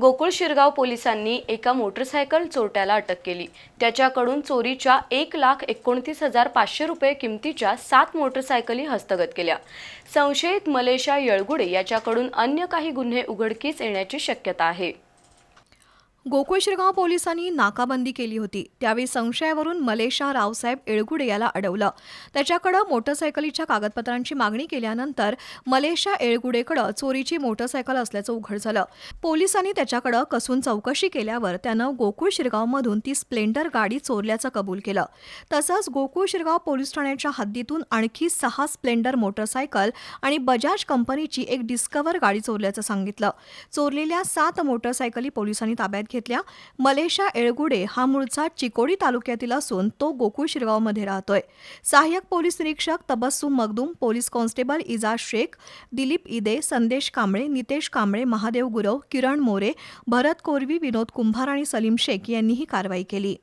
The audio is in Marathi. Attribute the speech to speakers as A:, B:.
A: गोकुळ शिरगाव पोलिसांनी एका मोटरसायकल चोरट्याला अटक केली. त्याच्याकडून चोरीच्या एक लाख एकोणतीस हजार पाचशे रुपये किमतीच्या सात मोटरसायकली हस्तगत केल्या. संशयित मलेशा येळगुडे याच्याकडून अन्य काही गुन्हे उघडकीस येण्याची शक्यता आहे.
B: गोकुळ शिरगाव पोलिसांनी नाकाबंदी केली होती. त्यावेळी संशयावरून मलेशा रावसाहेब एळगुडे याला अडवलं. त्याच्याकडं मोटरसायकलीच्या कागदपत्रांची मागणी केल्यानंतर मलेशा एळगुडेकडं चोरीची मोटरसायकल असल्याचं उघड झालं. पोलिसांनी त्याच्याकडं कसून चौकशी केल्यावर त्यानं गोकुळ शिरगावमधून ती स्प्लेंडर गाडी चोरल्याचं कबूल केलं. तसंच गोकुळ शिरगाव पोलीस ठाण्याच्या हद्दीतून आणखी सहा स्प्लेंडर मोटरसायकल आणि बजाज कंपनीची एक डिस्कवर गाडी चोरल्याचं सांगितलं. चोरलेल्या सात मोटरसायकली पोलिसांनी ताब्यात घेतल्या मलेशा एळगुडे हा मूळचा चिकोडी तालुक्यातील असून तो गोकुळ शिरगावमध्ये राहतोय. सहाय्यक पोलीस निरीक्षक तबस्सुम मगदूम पोलीस कॉन्स्टेबल इजाज शेख दिलीप इदे संदेश कांबळे नितेश कांबळे महादेव गुरव किरण मोरे भरत कोरवी विनोद कुंभार आणि सलीम शेख यांनी ही कारवाई केली.